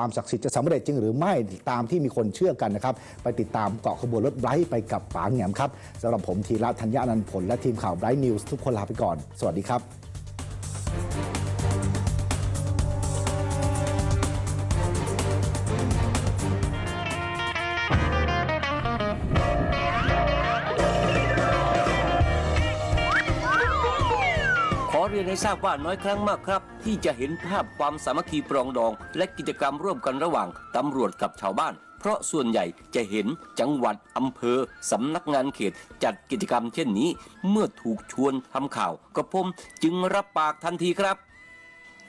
ความศักดิ์สิทธิ์จะสำเร็จจริงหรือไม่ตามที่มีคนเชื่อกันนะครับ ไปติดตามเกาะขบวนรถไบรท์ไปกับป๋าแหงมครับสำหรับผมธีระธัญญานันผลและทีมข่าวไบรท์นิวส์ทุกคนลาไปก่อน สวัสดีครับ เรียนให้ทราบว่าน้อยครั้งมากครับ ที่จะเห็นภาพความสามัคคีปรองดอง และกิจกรรมร่วมกันระหว่างตำรวจกับชาวบ้าน เพราะส่วนใหญ่จะเห็นจังหวัดอำเภอสำนักงานเขตจัดกิจกรรมเช่นนี้ เมื่อถูกชวนทำข่าวกระผมจึงรับปากทันทีครับ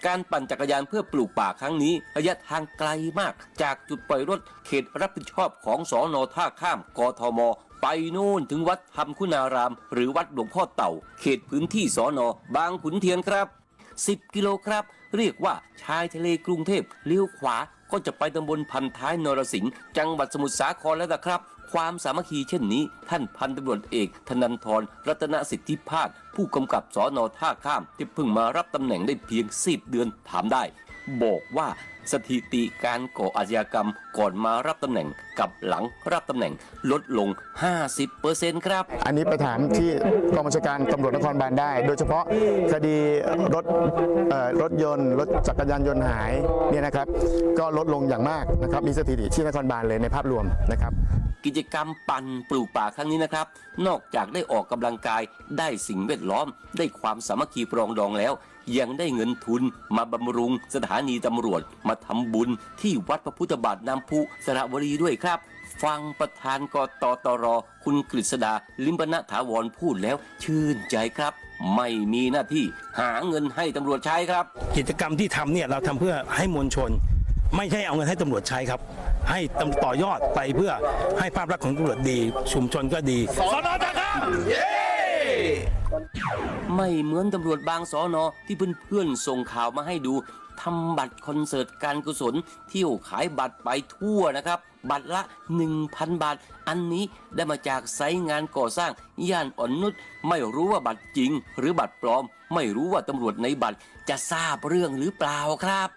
การปั่นจักรยานเพื่อปลูกป่าครั้งนี้ ระยะทางไกลมาก จากจุดปล่อยรถเขตรับผิดชอบของสอนอท่าข้ามกทม ไปนู่นถึงวัดธรรมคุณาราม หรือวัดหลวงพ่อเต่า เขตพื้นที่สอนอบางขุนเทียนครับ 10 กิโลครับ เรียกว่าชายทะเลกรุงเทพเลี้ยวขวาก็จะไปตำบลพันท้ายนรสิงห์จังหวัดสมุทรสาครแล้วนะครับ ความสามัคคีเช่นนี้ ท่านพันตำรวจเอกธนันทรรัตนสิทธิพาสผู้กำกับสอนอท่าข้าม ที่เพิ่งมารับตำแหน่งได้เพียง10เดือนถามได้ บอกว่าสถิติการก่ออาชญากรรมก่อนมารับตำแหน่งกับหลังรับตำแหน่งลดลง 50%ครับ อันนี้ไปถามที่กองบัญชาการตำรวจนครบาลได้ โดยเฉพาะคดีรถเอ่อรถยนต์รถจักรยานยนต์หายเนี่ยนะครับ ก็ลดลงอย่างมากนะครับมีสถิติที่นครบาลเลยในภาพรวมนะครับกิจกรรมปั่นปลูกป่าครั้งนี้นะครับ นอกจากได้ออกกำลังกายได้สิ่งแวดล้อม ได้ความสามัคคีปรองดองแล้ว ยังได้เงินทุนมาบำรุงสถานีตำรวจมาทำบุญที่วัดพระพุทธบาทน้ำพุสระบุรีด้วยครับ ฟังประธานกตตร คุณกฤษดา ลิมปณถาวรพูดแล้วชื่นใจครับ ไม่มีหน้าที่หาเงินให้ตำรวจใช้ครับ กิจกรรมที่ทำเนี่ยเราทำเพื่อให้มวลชน ไม่ใช่เอาเงินให้ตำรวจใช้ครับ ให้ตำต่อยอดไปเพื่อให้ภาพลักษณ์ของตำรวจดี ชุมชนก็ดีสอนอตะครับ ไม่เหมือนตำรวจบางสอนอที่เพื่อนๆส่งข่าวมาให้ดูทำบัตรคอนเสิร์ตการกุศลเที่ยวขายบัตรไปทั่วนะครับ บัตรละ 1,000 บาท อันนี้ได้มาจากไซต์งานก่อสร้างย่านอ่อนนุชไม่รู้ว่าบัตรจริง หรือบัตรปลอม ไม่รู้ว่าตำรวจในบัตรจะทราบเรื่องหรือเปล่าครับ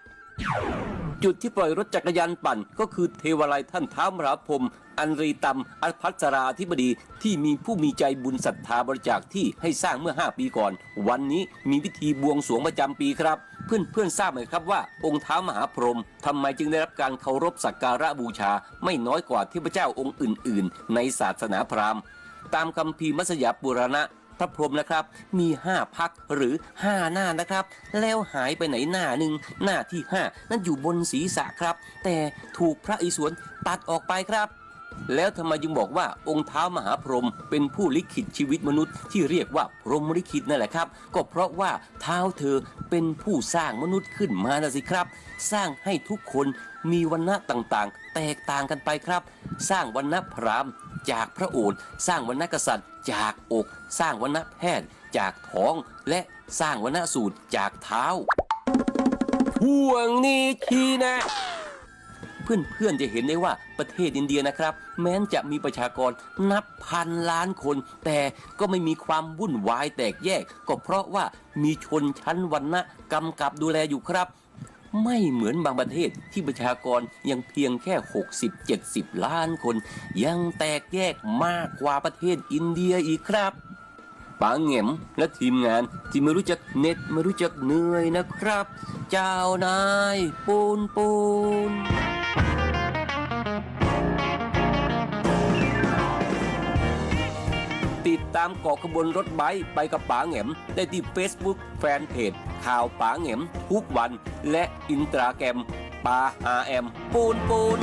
จุดที่ปล่อยรถจักรยานปั่น ก็คือเทวาลัยท่านท้ามหาพรมอันรีตัมอัพัสราธิบดีที่มีผู้มีใจบุญศรัทธาบริจาคที่ให้สร้างเมื่อ 5 ปีก่อน วันนี้มีพิธีบวงสรวงประจำปีครับ เพื่อนเพื่อนทราบไหมครับว่า องค์ท้ามหาพรหมทำไมจึงได้รับการเคารพสักการะบูชา ไม่น้อยกว่าเทพเจ้าองค์อื่น ๆ ในศาสนาพราหมณ์ตามคำพีมัสยาปุรณะ พระพรหมนะครับ มีห้าพักหรือห้าหน้านะครับ แล้วหายไปไหนหน้าหนึ่งหน้าที่ห้านั่นอยู่บนศีรษะครับ แต่ถูกพระอิศวรตัดออกไปครับแล้วทำไมจึงบอกว่าองค์เท้ามหาพรหมเป็นผู้ลิขิตชีวิตมนุษย์ที่เรียกว่าพรหมลิขิตนั่นแหละครับ ก็เพราะว่าเท้าเธอเป็นผู้สร้างมนุษย์ขึ้นมานะสิครับ สร้างให้ทุกคนมีวันณะต่างๆ แตกต่างกันไปครับ สร้างวันณะพราหมณ์ จากพระโอษฐ์สร้างวรรณกษัตริย์ จากอก สร้างวรรณแพทย์ จากท้อง และสร้างวรรณสูตรจากเท้าห่วงนี้ทีนะ เพื่อนๆจะเห็นได้ว่าประเทศอินเดียนะครับ แม้นจะมีประชากรนับพันล้านคน แต่ก็ไม่มีความวุ่นวายแตกแยก ก็เพราะว่ามีชนชั้นวรรณะกำกับดูแลอยู่ครับ ไม่เหมือนบางประเทศที่ประชากรยังเพียงแค่ 60-70 ล้านคน ยังแตกแยกมากกว่าประเทศอินเดียอีกครับปางเหง็มและทีมงานที่ไม่รู้จักเน็ดไม่รู้จักเหนื่อยนะครับ เจ้านายปูนปูน ติดตามเกาะขบวนรถไบค์ไปกับป๋าแหม่มได้ที่ Facebook แฟนเพจข่าวป๋าแหม่มทุกวัน และอินตราแกรมป๋าอาแอมปูนปูน